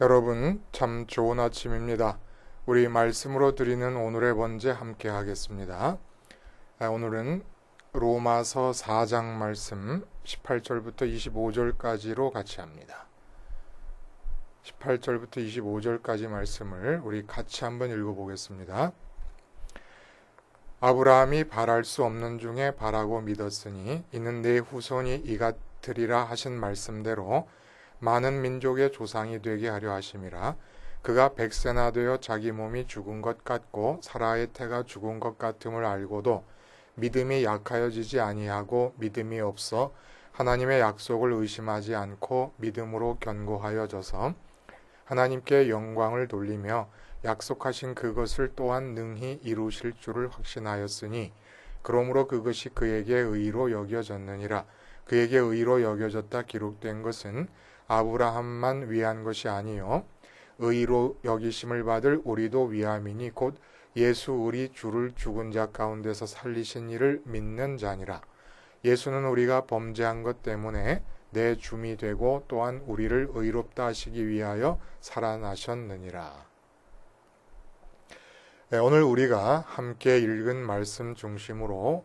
여러분, 참 좋은 아침입니다. 우리 말씀으로 드리는 오늘의 번제 함께 하겠습니다. 아, 오늘은 로마서 4장 말씀 18절부터 25절까지로 같이 합니다. 18절부터 25절까지 말씀을 우리 같이 한번 읽어보겠습니다. 아브라함이 바랄 수 없는 중에 바라고 믿었으니 이는 내 후손이 이같으리라 하신 말씀대로 많은 민족의 조상이 되게 하려 하심이라 그가 백세나 되어 자기 몸이 죽은 것 같고 사라의 태가 죽은 것 같음을 알고도 믿음이 약하여지지 아니하고 믿음이 없어 하나님의 약속을 의심하지 않고 믿음으로 견고하여져서 하나님께 영광을 돌리며 약속하신 그것을 또한 능히 이루실 줄을 확신하였으니 그러므로 그것이 그에게 의로 여겨졌느니라. 그에게 의로 여겨졌다 기록된 것은 아브라함만 위한 것이 아니요 의로 여기심을 받을 우리도 위함이니 곧 예수 우리 주를 죽은 자 가운데서 살리신 이를 믿는 자니라 예수는 우리가 범죄한 것 때문에 내 줌이 되고 또한 우리를 의롭다 하시기 위하여 살아나셨느니라. 네, 오늘 우리가 함께 읽은 말씀 중심으로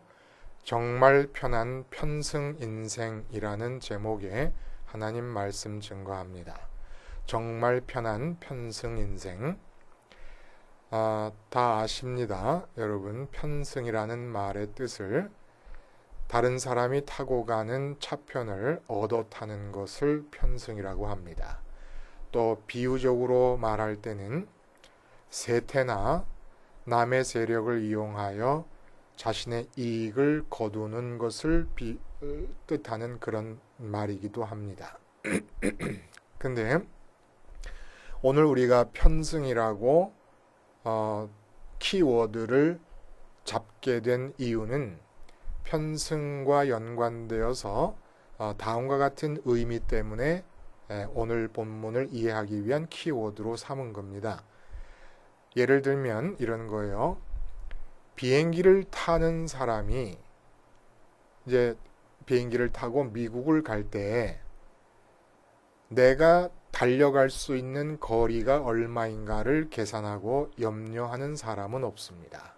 정말 편한 편승 인생이라는 제목의 하나님 말씀 증거합니다. 정말 편한 편승 인생. 아, 다 아십니다. 여러분, 편승이라는 말의 뜻을 다른 사람이 타고 가는 차편을 얻어 타는 것을 편승이라고 합니다. 또 비유적으로 말할 때는 세태나 남의 세력을 이용하여 자신의 이익을 거두는 것을 비, 뜻하는 그런 말이기도 합니다. 근데 오늘 우리가 편승이라고 어, 키워드를 잡게 된 이유는 편승과 연관되어서 어, 다음과 같은 의미 때문에 에, 오늘 본문을 이해하기 위한 키워드로 삼은 겁니다. 예를 들면 이런 거예요. 비행기를 타는 사람이 이제 비행기를 타고 미국을 갈 때 내가 달려갈 수 있는 거리가 얼마인가를 계산하고 염려하는 사람은 없습니다.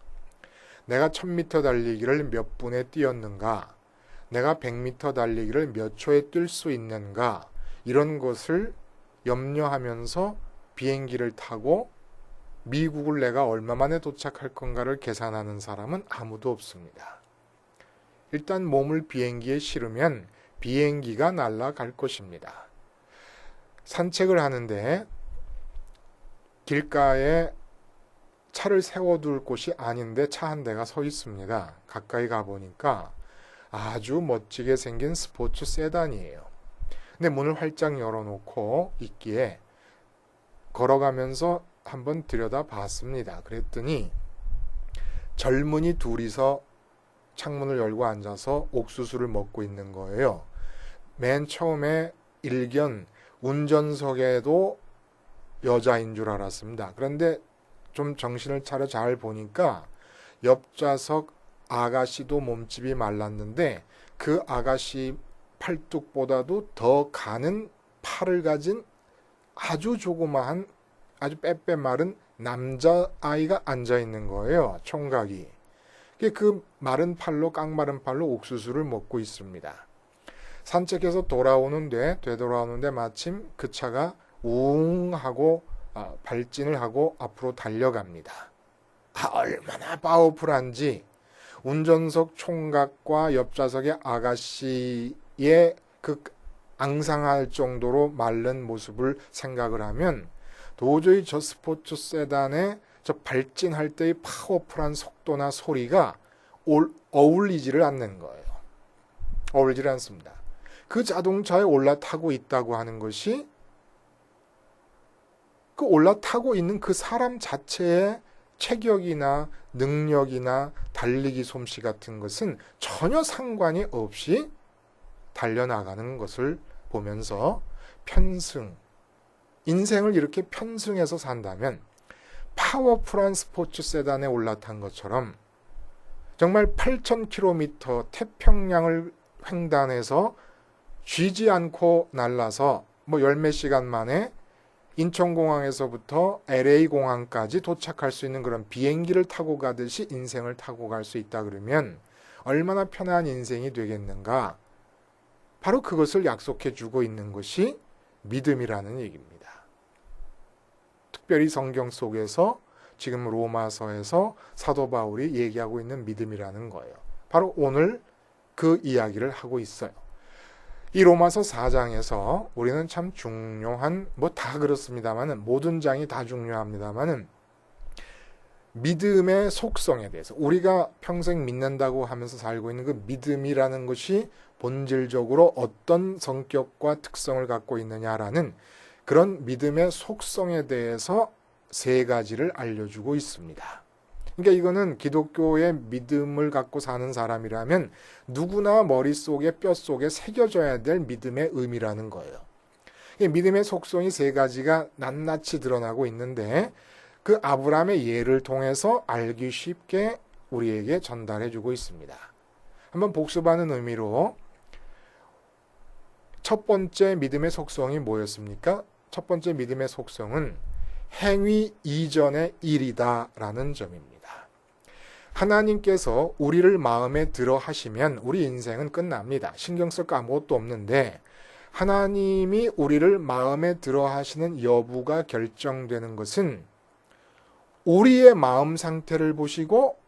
내가 1000m 달리기를 몇 분에 뛰었는가? 내가 100m 달리기를 몇 초에 뛸 수 있는가? 이런 것을 염려하면서 비행기를 타고 미국을 내가 얼마 만에 도착할 건가를 계산하는 사람은 아무도 없습니다. 일단 몸을 비행기에 실으면 비행기가 날아갈 것입니다. 산책을 하는데 길가에 차를 세워둘 곳이 아닌데 차 한 대가 서 있습니다. 가까이 가보니까 아주 멋지게 생긴 스포츠 세단이에요. 근데 문을 활짝 열어놓고 있기에 걸어가면서 한번 들여다 봤습니다. 그랬더니 젊은이 둘이서 창문을 열고 앉아서 옥수수를 먹고 있는 거예요. 맨 처음에 일견 운전석에도 여자인 줄 알았습니다. 그런데 좀 정신을 차려 잘 보니까 옆좌석 아가씨도 몸집이 말랐는데 그 아가씨 팔뚝보다도 더 가는 팔을 가진 아주 조그마한 아주 빼빼 마른 남자아이가 앉아 있는 거예요. 총각이. 그 마른 팔로 깡마른 팔로 옥수수를 먹고 있습니다. 산책해서 돌아오는데 되돌아오는데 마침 그 차가 웅 하고 아, 발진을 하고 앞으로 달려갑니다. 아, 얼마나 파워풀한지 운전석 총각과 옆좌석의 아가씨의 그 앙상할 정도로 마른 모습을 생각을 하면 도저히 저 스포츠 세단의 저 발진할 때의 파워풀한 속도나 소리가 어울리지를 않는 거예요. 어울리지를 않습니다. 그 자동차에 올라타고 있다고 하는 것이 그 올라타고 있는 그 사람 자체의 체격이나 능력이나 달리기 솜씨 같은 것은 전혀 상관이 없이 달려나가는 것을 보면서 편승, 인생을 이렇게 편승해서 산다면 파워풀한 스포츠 세단에 올라탄 것처럼 정말 8,000km 태평양을 횡단해서 쉬지 않고 날라서 뭐 열 몇 시간 만에 인천공항에서부터 LA 공항까지 도착할 수 있는 그런 비행기를 타고 가듯이 인생을 타고 갈 수 있다 그러면 얼마나 편한 인생이 되겠는가? 바로 그것을 약속해 주고 있는 것이 믿음이라는 얘기입니다. 특별히 성경 속에서 지금 로마서에서 사도 바울이 얘기하고 있는 믿음이라는 거예요. 바로 오늘 그 이야기를 하고 있어요. 이 로마서 4장에서 우리는 참 중요한 뭐 다 그렇습니다만은 모든 장이 다 중요합니다만은 믿음의 속성에 대해서 우리가 평생 믿는다고 하면서 살고 있는 그 믿음이라는 것이 본질적으로 어떤 성격과 특성을 갖고 있느냐라는 그런 믿음의 속성에 대해서 세 가지를 알려주고 있습니다. 그러니까 이거는 기독교의 믿음을 갖고 사는 사람이라면 누구나 머릿속에 뼛속에 새겨져야 될 믿음의 의미라는 거예요. 믿음의 속성이 세 가지가 낱낱이 드러나고 있는데 그 아브라함의 예를 통해서 알기 쉽게 우리에게 전달해 주고 있습니다. 한번 복습하는 의미로 첫 번째 믿음의 속성이 뭐였습니까? 첫 번째 믿음의 속성은 행위 이전의 일이다라는 점입니다. 하나님께서 우리를 마음에 들어 하시면 우리 인생은 끝납니다. 신경 쓸 거 아무것도 없는데 하나님이 우리를 마음에 들어 하시는 여부가 결정되는 것은 우리의 마음 상태를 보시고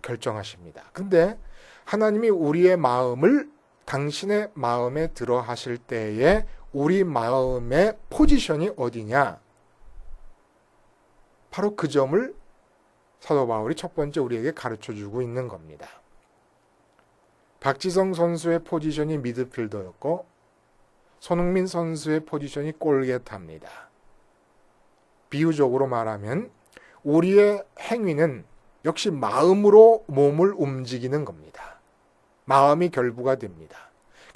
결정하십니다. 근데 하나님이 우리의 마음을 당신의 마음에 들어 하실 때에 우리 마음의 포지션이 어디냐? 바로 그 점을 사도 바울이 첫 번째 우리에게 가르쳐 주고 있는 겁니다. 박지성 선수의 포지션이 미드필더였고 손흥민 선수의 포지션이 골게타입니다. 비유적으로 말하면 우리의 행위는 역시 마음으로 몸을 움직이는 겁니다. 마음이 결부가 됩니다.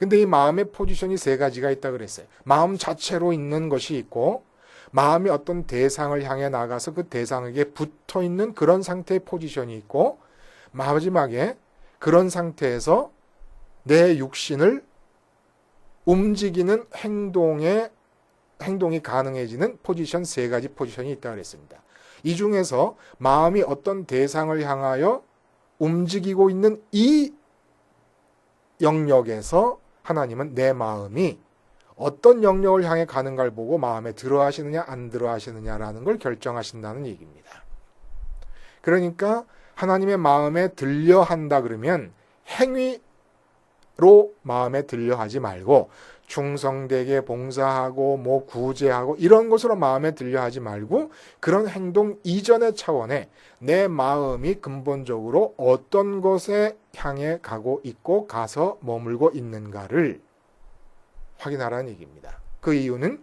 근데 이 마음의 포지션이 세 가지가 있다 그랬어요. 마음 자체로 있는 것이 있고 마음이 어떤 대상을 향해 나가서 그 대상에게 붙어 있는 그런 상태의 포지션이 있고 마지막에 그런 상태에서 내 육신을 움직이는 행동에 행동이 가능해지는 포지션 세 가지 포지션이 있다 그랬습니다. 이 중에서 마음이 어떤 대상을 향하여 움직이고 있는 이 영역에서 하나님은 내 마음이 어떤 영역을 향해 가는가를 보고 마음에 들어 하시느냐 안 들어 하시느냐라는 걸 결정하신다는 얘기입니다. 그러니까 하나님의 마음에 들려 한다 그러면 행위로 마음에 들려 하지 말고 충성되게 봉사하고 뭐 구제하고 이런 것으로 마음에 들려 하지 말고 그런 행동 이전의 차원에 내 마음이 근본적으로 어떤 것에 향해 가고 있고 가서 머물고 있는가를 확인하라는 얘기입니다. 그 이유는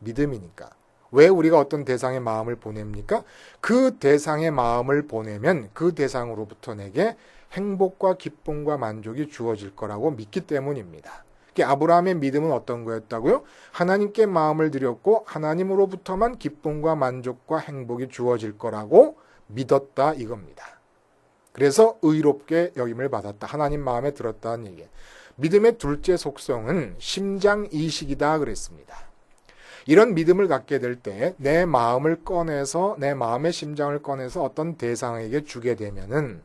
믿음이니까. 왜 우리가 어떤 대상의 마음을 보냅니까? 그 대상의 마음을 보내면 그 대상으로부터 내게 행복과 기쁨과 만족이 주어질 거라고 믿기 때문입니다. 아브라함의 믿음은 어떤 거였다고요? 하나님께 마음을 드렸고 하나님으로부터만 기쁨과 만족과 행복이 주어질 거라고 믿었다 이겁니다. 그래서 의롭게 여김을 받았다. 하나님 마음에 들었다는 얘기. 믿음의 둘째 속성은 심장 이식이다 그랬습니다. 이런 믿음을 갖게 될 때 내 마음을 꺼내서 내 마음의 심장을 꺼내서 어떤 대상에게 주게 되면은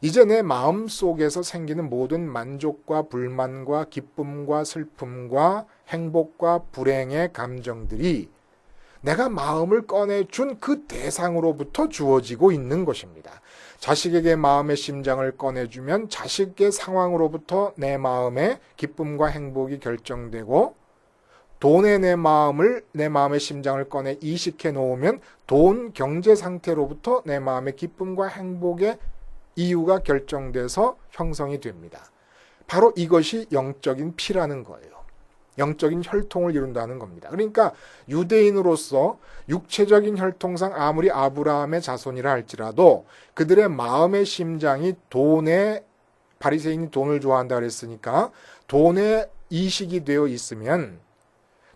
이제 내 마음 속에서 생기는 모든 만족과 불만과 기쁨과 슬픔과 행복과 불행의 감정들이 내가 마음을 꺼내준 그 대상으로부터 주어지고 있는 것입니다. 자식에게 마음의 심장을 꺼내주면 자식의 상황으로부터 내 마음의 기쁨과 행복이 결정되고 돈에 내 마음을 내 마음의 심장을 꺼내 이식해 놓으면 돈 경제 상태로부터 내 마음의 기쁨과 행복의 이유가 결정돼서 형성이 됩니다. 바로 이것이 영적인 피라는 거예요. 영적인 혈통을 이룬다는 겁니다. 그러니까 유대인으로서 육체적인 혈통상 아무리 아브라함의 자손이라 할지라도 그들의 마음의 심장이 돈에 바리새인이 돈을 좋아한다 그랬으니까 돈에 이식이 되어 있으면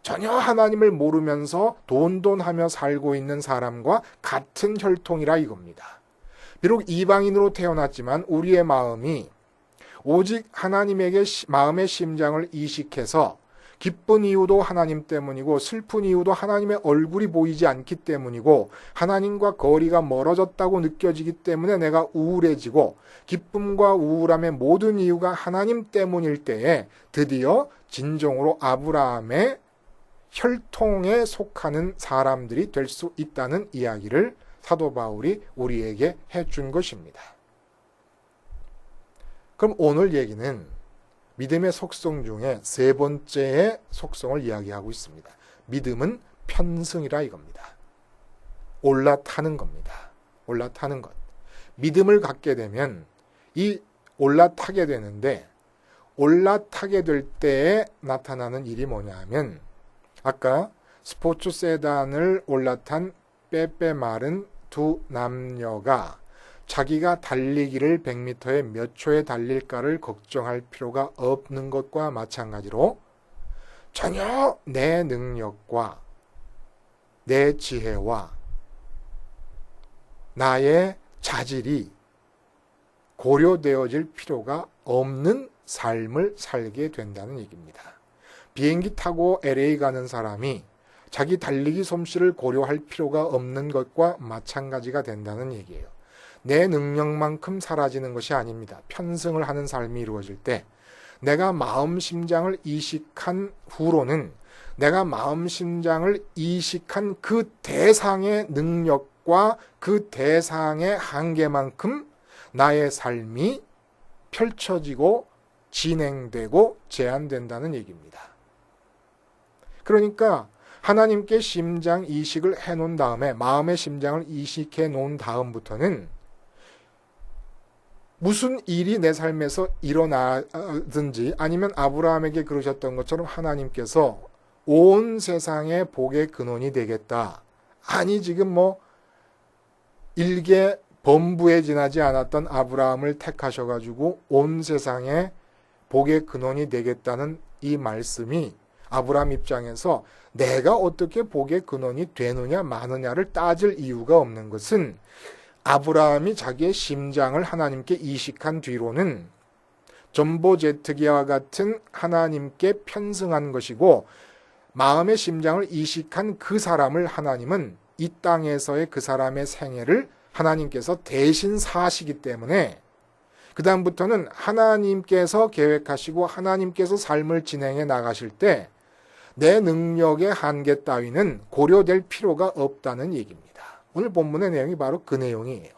전혀 하나님을 모르면서 돈돈하며 살고 있는 사람과 같은 혈통이라 이겁니다. 비록 이방인으로 태어났지만 우리의 마음이 오직 하나님에게 마음의 심장을 이식해서 기쁜 이유도 하나님 때문이고 슬픈 이유도 하나님의 얼굴이 보이지 않기 때문이고 하나님과 거리가 멀어졌다고 느껴지기 때문에 내가 우울해지고 기쁨과 우울함의 모든 이유가 하나님 때문일 때에 드디어 진정으로 아브라함의 혈통에 속하는 사람들이 될 수 있다는 이야기를 사도 바울이 우리에게 해준 것입니다. 그럼 오늘 얘기는 믿음의 속성 중에 세 번째의 속성을 이야기하고 있습니다. 믿음은 편승이라 이겁니다. 올라타는 겁니다. 올라타는 것. 믿음을 갖게 되면 이 올라타게 되는데 올라타게 될 때에 나타나는 일이 뭐냐 하면 아까 스포츠 세단을 올라탄 빼빼 마른 두 남녀가 자기가 달리기를 100m에 몇 초에 달릴까를 걱정할 필요가 없는 것과 마찬가지로 전혀 내 능력과 내 지혜와 나의 자질이 고려되어질 필요가 없는 삶을 살게 된다는 얘기입니다. 비행기 타고 LA 가는 사람이 자기 달리기 솜씨를 고려할 필요가 없는 것과 마찬가지가 된다는 얘기예요. 내 능력만큼 사라지는 것이 아닙니다. 편승을 하는 삶이 이루어질 때 내가 마음 심장을 이식한 후로는 내가 마음 심장을 이식한 그 대상의 능력과 그 대상의 한계만큼 나의 삶이 펼쳐지고 진행되고 제한된다는 얘기입니다. 그러니까 하나님께 심장 이식을 해 놓은 다음에 마음의 심장을 이식해 놓은 다음부터는 무슨 일이 내 삶에서 일어나든지 아니면 아브라함에게 그러셨던 것처럼 하나님께서 온 세상의 복의 근원이 되겠다. 아니 지금 뭐 일개 범부에 지나지 않았던 아브라함을 택하셔 가지고 온 세상의 복의 근원이 되겠다는 이 말씀이 아브라함 입장에서 내가 어떻게 복의 근원이 되느냐 마느냐를 따질 이유가 없는 것은 아브라함이 자기의 심장을 하나님께 이식한 뒤로는 전보제트기와 같은 하나님께 편승한 것이고 마음의 심장을 이식한 그 사람을 하나님은 이 땅에서의 그 사람의 생애를 하나님께서 대신 사시기 때문에 그 다음부터는 하나님께서 계획하시고 하나님께서 삶을 진행해 나가실 때 내 능력의 한계 따위는 고려될 필요가 없다는 얘기입니다. 오늘 본문의 내용이 바로 그 내용이에요.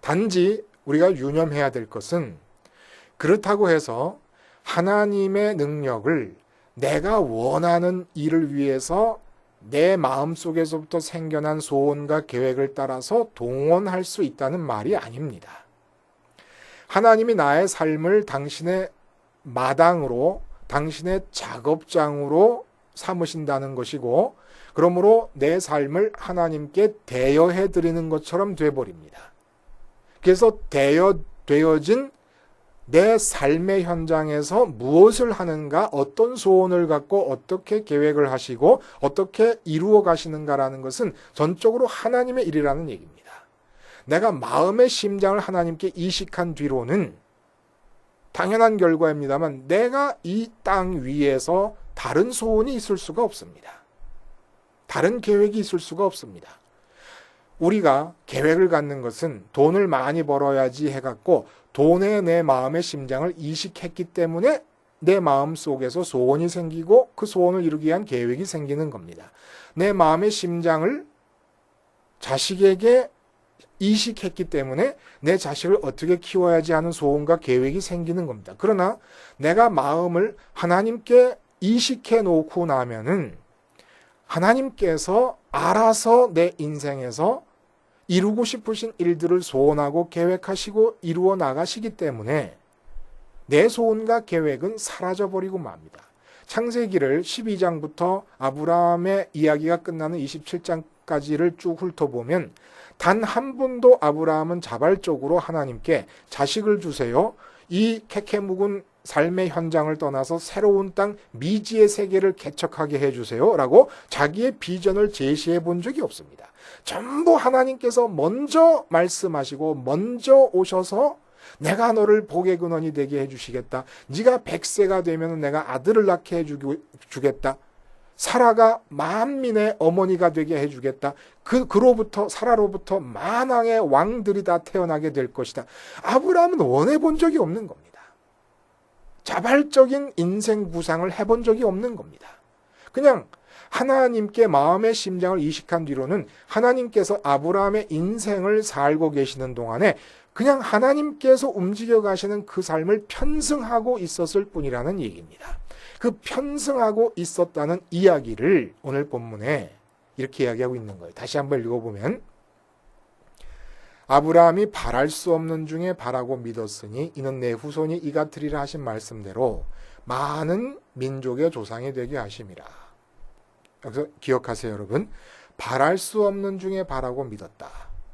단지 우리가 유념해야 될 것은 그렇다고 해서 하나님의 능력을 내가 원하는 일을 위해서 내 마음 속에서부터 생겨난 소원과 계획을 따라서 동원할 수 있다는 말이 아닙니다. 하나님이 나의 삶을 당신의 마당으로 당신의 작업장으로 삼으신다는 것이고 그러므로 내 삶을 하나님께 대여해 드리는 것처럼 돼 버립니다. 그래서 대여 되어진 내 삶의 현장에서 무엇을 하는가, 어떤 소원을 갖고 어떻게 계획을 하시고 어떻게 이루어 가시는가라는 것은 전적으로 하나님의 일이라는 얘기입니다. 내가 마음의 심장을 하나님께 이식한 뒤로는 당연한 결과입니다만 내가 이 땅 위에서 다른 소원이 있을 수가 없습니다. 다른 계획이 있을 수가 없습니다. 우리가 계획을 갖는 것은 돈을 많이 벌어야지 해갖고 돈에 내 마음의 심장을 이식했기 때문에 내 마음 속에서 소원이 생기고 그 소원을 이루기 위한 계획이 생기는 겁니다. 내 마음의 심장을 자식에게 이식했기 때문에 내 자식을 어떻게 키워야지 하는 소원과 계획이 생기는 겁니다. 그러나 내가 마음을 하나님께 이식해 놓고 나면은 하나님께서 알아서 내 인생에서 이루고 싶으신 일들을 소원하고 계획하시고 이루어 나가시기 때문에 내 소원과 계획은 사라져 버리고 맙니다. 창세기를 12장부터 아브라함의 이야기가 끝나는 27장까지를 쭉 훑어보면 단 한 번도 아브라함은 자발적으로 하나님께 자식을 주세요. 이 캐캐 묵은 삶의 현장을 떠나서 새로운 땅 미지의 세계를 개척하게 해주세요. 라고 자기의 비전을 제시해 본 적이 없습니다. 전부 하나님께서 먼저 말씀하시고 먼저 오셔서 내가 너를 복의 근원이 되게 해주시겠다. 네가 백세가 되면 내가 아들을 낳게 해주겠다. 사라가 만민의 어머니가 되게 해주겠다. 그 그로부터 사라로부터 만왕의 왕들이 다 태어나게 될 것이다. 아브라함은 원해 본 적이 없는 겁니다. 자발적인 인생 구상을 해본 적이 없는 겁니다. 그냥 하나님께 마음의 심장을 이식한 뒤로는 하나님께서 아브라함의 인생을 살고 계시는 동안에 그냥 하나님께서 움직여 가시는 그 삶을 편승하고 있었을 뿐이라는 얘기입니다. 그 편승하고 있었다는 이야기를 오늘 본문에 이렇게 이야기하고 있는 거예요. 다시 한번 읽어보면 아브라함이 바랄 수 없는 중에 바라고 믿었으니 이는 내 후손이 이 같으리라 하신 말씀대로 많은 민족의 조상이 되게 하심이라. 여기서 기억하세요, 여러분. 바랄 수 없는 중에 바라고 믿었다.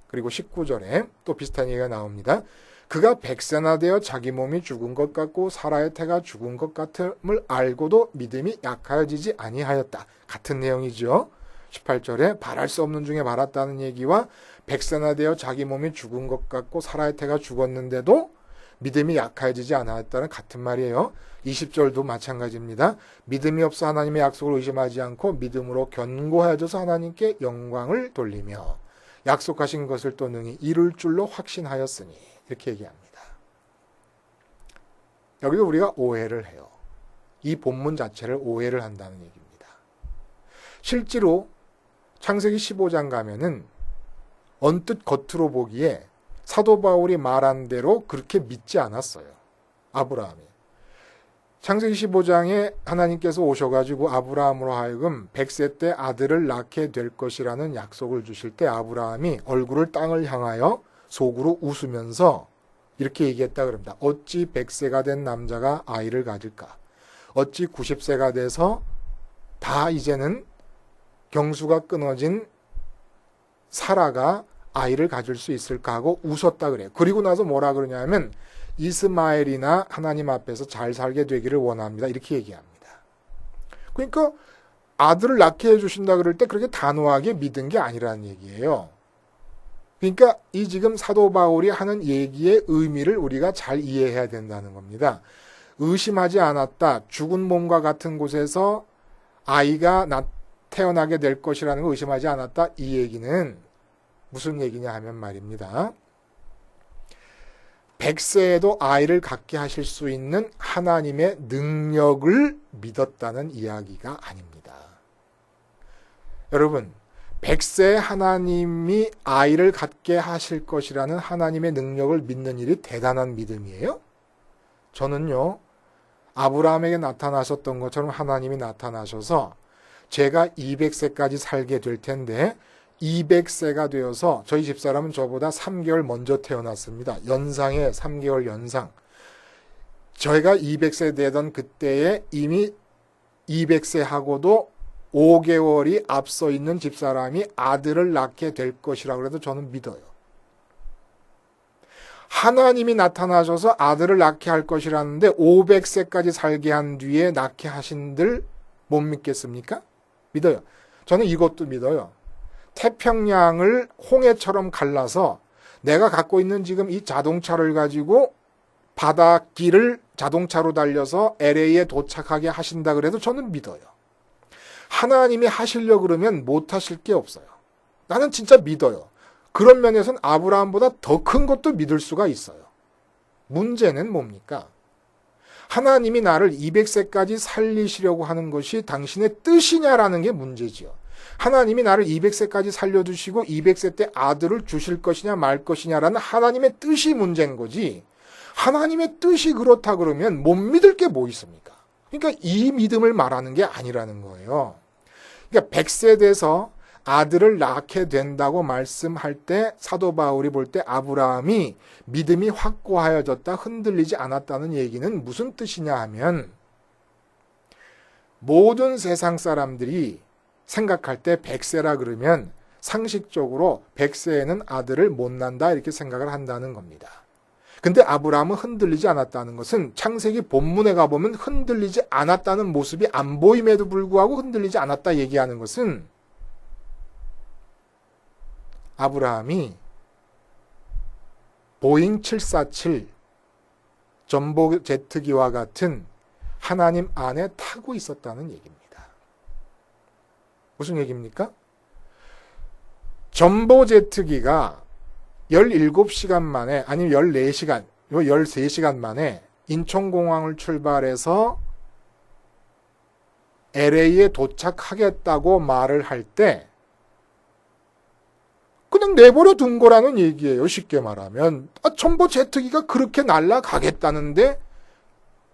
그리고 19절에 또 비슷한 얘기가 나옵니다. 그가 백세나 되어 자기 몸이 죽은 것 같고 사라의 태가 죽은 것 같음을 알고도 믿음이 약하여지지 아니하였다. 같은 내용이죠. 18절에 바랄 수 없는 중에 바랐다는 얘기와 백세나 되어 자기 몸이 죽은 것 같고 사라의 태가 죽었는데도 믿음이 약해지지 않았다는 같은 말이에요. 20절도 마찬가지입니다. 믿음이 없어 하나님의 약속을 의심하지 않고 믿음으로 견고해져서 하나님께 영광을 돌리며 약속하신 것을 또 능히 이룰 줄로 확신하였으니 이렇게 얘기합니다. 여기도 우리가 오해를 해요. 이 본문 자체를 오해를 한다는 얘기입니다. 실제로 창세기 15장 가면은 언뜻 겉으로 보기에 사도 바울이 말한 대로 그렇게 믿지 않았어요. 아브라함이. 창세기 15장에 하나님께서 오셔가지고 아브라함으로 하여금 100세 때 아들을 낳게 될 것이라는 약속을 주실 때 아브라함이 얼굴을 땅을 향하여 속으로 웃으면서 이렇게 얘기했다 그럽니다. 어찌 100세가 된 남자가 아이를 가질까? 어찌 90세가 돼서 다 이제는 경수가 끊어진 사라가 아이를 가질 수 있을까 하고 웃었다 그래요. 그리고 나서 뭐라 그러냐면 이스마엘이나 하나님 앞에서 잘 살게 되기를 원합니다. 이렇게 얘기합니다. 그러니까 아들을 낳게 해주신다 그럴 때 그렇게 단호하게 믿은 게 아니라는 얘기예요. 그러니까 이 지금 사도 바울이 하는 얘기의 의미를 우리가 잘 이해해야 된다는 겁니다. 의심하지 않았다. 죽은 몸과 같은 곳에서 아이가 태어나게 될 것이라는 걸 의심하지 않았다. 이 얘기는 무슨 얘기냐 하면 말입니다. 백세에도 아이를 갖게 하실 수 있는 하나님의 능력을 믿었다는 이야기가 아닙니다. 여러분, 백세 하나님이 아이를 갖게 하실 것이라는 하나님의 능력을 믿는 일이 대단한 믿음이에요? 저는요, 아브라함에게 나타나셨던 것처럼 하나님이 나타나셔서 제가 200세까지 살게 될 텐데 200세가 되어서 저희 집사람은 저보다 3개월 먼저 태어났습니다. 연상에 3개월 연상. 저희가 200세 되던 그때에 이미 200세 하고도 5개월이 앞서 있는 집사람이 아들을 낳게 될 것이라고 해도 저는 믿어요. 하나님이 나타나셔서 아들을 낳게 할 것이라는데 500세까지 살게 한 뒤에 낳게 하신들 못 믿겠습니까? 믿어요. 저는 이것도 믿어요. 태평양을 홍해처럼 갈라서 내가 갖고 있는 지금 이 자동차를 가지고 바닷길을 자동차로 달려서 LA에 도착하게 하신다 그래도 저는 믿어요. 하나님이 하시려 그러면 못 하실 게 없어요. 나는 진짜 믿어요. 그런 면에서는 아브라함보다 더 큰 것도 믿을 수가 있어요. 문제는 뭡니까? 하나님이 나를 200세까지 살리시려고 하는 것이 당신의 뜻이냐라는 게 문제지요. 하나님이 나를 200세까지 살려두시고 200세 때 아들을 주실 것이냐 말 것이냐라는 하나님의 뜻이 문제인 거지. 하나님의 뜻이 그렇다 그러면 못 믿을 게 뭐 있습니까? 그러니까 이 믿음을 말하는 게 아니라는 거예요. 그러니까 100세 돼서 아들을 낳게 된다고 말씀할 때 사도 바울이 볼 때 아브라함이 믿음이 확고하여졌다 흔들리지 않았다는 얘기는 무슨 뜻이냐 하면 모든 세상 사람들이 생각할 때 100세라 그러면 상식적으로 100세에는 아들을 못 난다 이렇게 생각을 한다는 겁니다. 근데 아브라함은 흔들리지 않았다는 것은 창세기 본문에 가보면 흔들리지 않았다는 모습이 안 보임에도 불구하고 흔들리지 않았다 얘기하는 것은 아브라함이 보잉 747 전보 제트기와 같은 하나님 안에 타고 있었다는 얘기입니다. 무슨 얘기입니까? 전보 제트기가 17시간 만에 아니면 14시간, 요 13시간 만에 인천공항을 출발해서 LA에 도착하겠다고 말을 할 때 그냥 내버려 둔 거라는 얘기예요. 쉽게 말하면 아, 전보 제트기가 그렇게 날아가겠다는데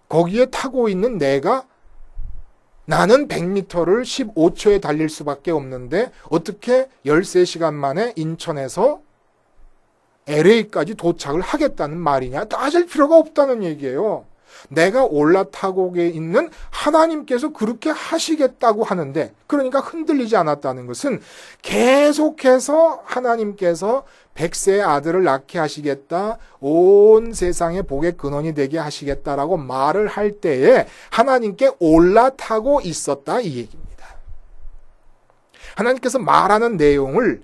거기에 타고 있는 내가 나는 100m를 15초에 달릴 수밖에 없는데 어떻게 13시간 만에 인천에서 LA까지 도착을 하겠다는 말이냐? 따질 필요가 없다는 얘기예요. 내가 올라타고 있는 하나님께서 그렇게 하시겠다고 하는데, 그러니까 흔들리지 않았다는 것은 계속해서 하나님께서 백세의 아들을 낳게 하시겠다, 온 세상의 복의 근원이 되게 하시겠다라고 말을 할 때에 하나님께 올라타고 있었다 이 얘기입니다. 하나님께서 말하는 내용을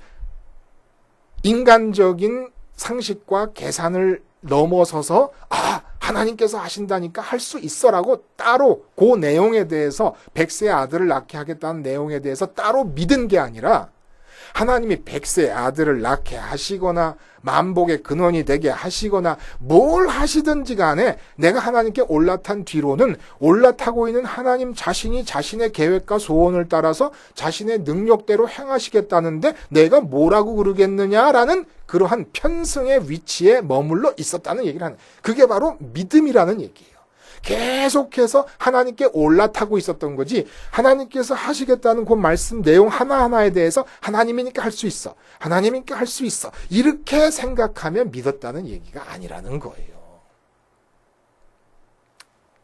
인간적인 상식과 계산을 넘어서서 아 하나님께서 하신다니까 할 수 있어라고 따로 그 내용에 대해서 백세의 아들을 낳게 하겠다는 내용에 대해서 따로 믿은 게 아니라 하나님이 백세의 아들을 낳게 하시거나 만복의 근원이 되게 하시거나 뭘 하시든지 간에 내가 하나님께 올라탄 뒤로는 올라타고 있는 하나님 자신이 자신의 계획과 소원을 따라서 자신의 능력대로 행하시겠다는데 내가 뭐라고 그러겠느냐라는 그러한 편승의 위치에 머물러 있었다는 얘기를 하는 그게 바로 믿음이라는 얘기예요. 계속해서 하나님께 올라타고 있었던 거지 하나님께서 하시겠다는 그 말씀 내용 하나하나에 대해서 하나님이니까 할 수 있어. 하나님이니까 할 수 있어. 이렇게 생각하며 믿었다는 얘기가 아니라는 거예요.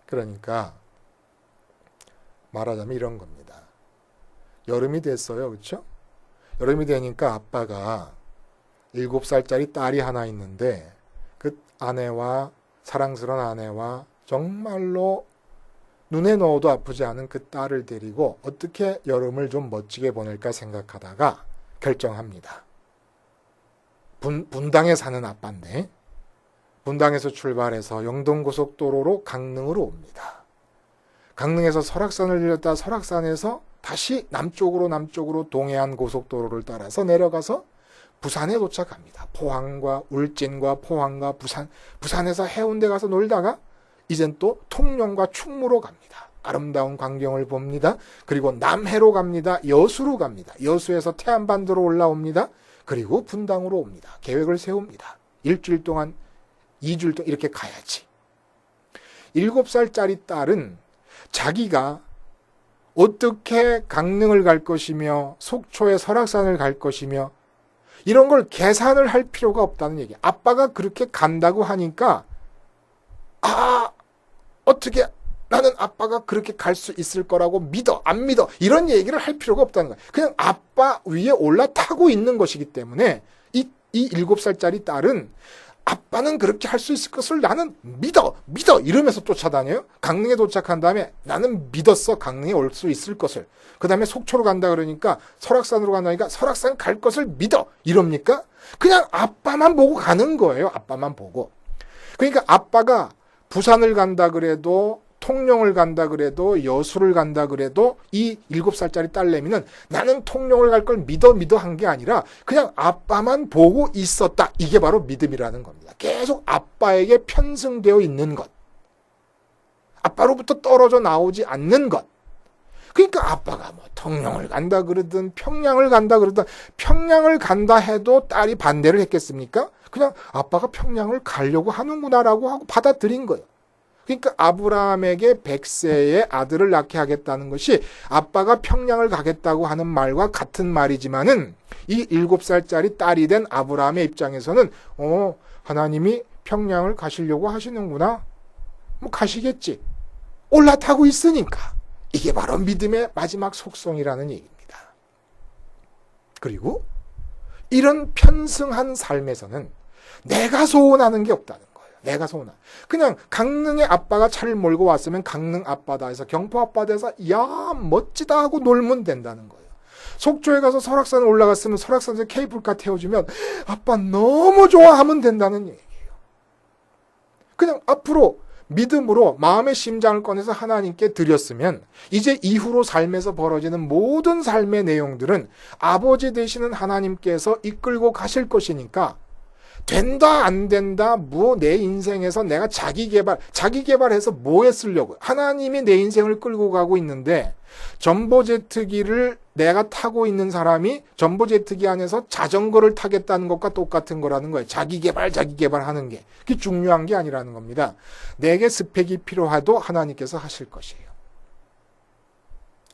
그러니까 말하자면 이런 겁니다. 여름이 됐어요. 그렇죠? 여름이 되니까 아빠가 일곱 살짜리 딸이 하나 있는데 그 아내와 사랑스러운 아내와 정말로 눈에 넣어도 아프지 않은 그 딸을 데리고 어떻게 여름을 좀 멋지게 보낼까 생각하다가 결정합니다. 분, 분당에 사는 아빠인데 분당에서 출발해서 영동고속도로로 강릉으로 옵니다. 강릉에서 설악산을 들렸다 설악산에서 다시 남쪽으로 남쪽으로 동해안 고속도로를 따라서 내려가서 부산에 도착합니다. 포항과 울진과 포항과 부산, 부산에서 해운대 가서 놀다가 이젠 또 통영과 충무로 갑니다. 아름다운 광경을 봅니다. 그리고 남해로 갑니다. 여수로 갑니다. 여수에서 태안반도로 올라옵니다. 그리고 분당으로 옵니다. 계획을 세웁니다. 일주일 동안, 이주일 동안 이렇게 가야지. 일곱 살짜리 딸은 자기가 어떻게 강릉을 갈 것이며 속초에 설악산을 갈 것이며 이런 걸 계산을 할 필요가 없다는 얘기. 아빠가 그렇게 간다고 하니까 아 어떻게 나는 아빠가 그렇게 갈 수 있을 거라고 믿어 안 믿어 이런 얘기를 할 필요가 없다는 거야. 그냥 아빠 위에 올라타고 있는 것이기 때문에 이이 일곱 살짜리 딸은 아빠는 그렇게 할 수 있을 것을 나는 믿어, 믿어 이러면서 쫓아다녀요. 강릉에 도착한 다음에 나는 믿었어. 강릉에 올 수 있을 것을. 그 다음에 속초로 간다 그러니까 설악산으로 간다니까 설악산 갈 것을 믿어. 이럽니까? 그냥 아빠만 보고 가는 거예요. 아빠만 보고. 그러니까 아빠가 부산을 간다 그래도 통영을 간다 그래도 여수를 간다 그래도 이 일곱 살짜리 딸내미는 나는 통영을 갈 걸 믿어 믿어 한 게 아니라 그냥 아빠만 보고 있었다. 이게 바로 믿음이라는 겁니다. 계속 아빠에게 편승되어 있는 것. 아빠로부터 떨어져 나오지 않는 것. 그러니까 아빠가 뭐 통영을 간다 그러든 평양을 간다 그러든 평양을 간다 해도 딸이 반대를 했겠습니까? 그냥 아빠가 평양을 가려고 하는구나라고 하고 받아들인 거예요. 그러니까 아브라함에게 백세의 아들을 낳게 하겠다는 것이 아빠가 평양을 가겠다고 하는 말과 같은 말이지만은 이 일곱 살짜리 딸이 된 아브라함의 입장에서는 어 하나님이 평양을 가시려고 하시는구나 뭐 가시겠지 올라타고 있으니까 이게 바로 믿음의 마지막 속성이라는 얘기입니다. 그리고 이런 편승한 삶에서는 내가 소원하는 게 없다는 거예요. 내가 소원한. 그냥 강릉에 아빠가 차를 몰고 왔으면 강릉 앞바다에서 경포 앞바다에서 야 멋지다 하고 놀면 된다는 거예요. 속초에 가서 설악산 올라갔으면 설악산에서 케이블카 태워주면 아빠 너무 좋아하면 된다는 얘기예요. 그냥 앞으로 믿음으로 마음의 심장을 꺼내서 하나님께 드렸으면 이제 이후로 삶에서 벌어지는 모든 삶의 내용들은 아버지 되시는 하나님께서 이끌고 가실 것이니까 된다 안 된다 뭐 내 인생에서 내가 자기 개발 자기 개발해서 뭐에 쓰려고 하나님이 내 인생을 끌고 가고 있는데 전보 제트기를 내가 타고 있는 사람이 전보 제트기 안에서 자전거를 타겠다는 것과 똑같은 거라는 거예요. 자기 개발 자기 개발하는 게 그게 중요한 게 아니라는 겁니다. 내게 스펙이 필요하도 하나님께서 하실 것이에요.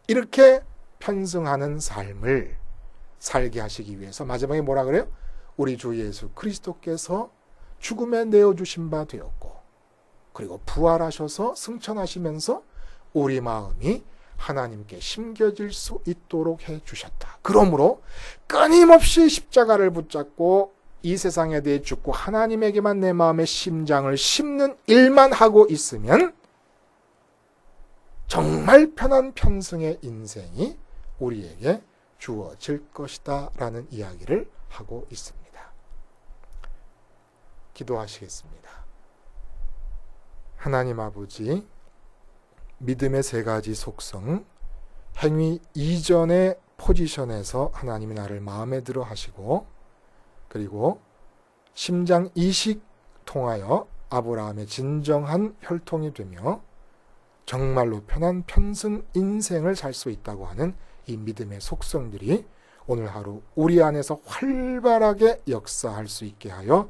이렇게 편승하는 삶을 살게 하시기 위해서 마지막에 뭐라 그래요? 우리 주 예수 그리스도께서 죽음에 내어 주신 바 되었고 그리고 부활하셔서 승천하시면서 우리 마음이 하나님께 심겨질 수 있도록 해 주셨다. 그러므로 끊임없이 십자가를 붙잡고 이 세상에 대해 죽고 하나님에게만 내 마음의 심장을 심는 일만 하고 있으면 정말 편한 편승의 인생이 우리에게 주어질 것이다 라는 이야기를 하고 있습니다. 기도하시겠습니다. 하나님 아버지, 믿음의 세 가지 속성, 행위 이전의 포지션에서 하나님이 나를 마음에 들어 하시고, 그리고 심장 이식 통하여 아브라함의 진정한 혈통이 되며, 정말로 편한 편승 인생을 살 수 있다고 하는 이 믿음의 속성들이 오늘 하루 우리 안에서 활발하게 역사할 수 있게 하여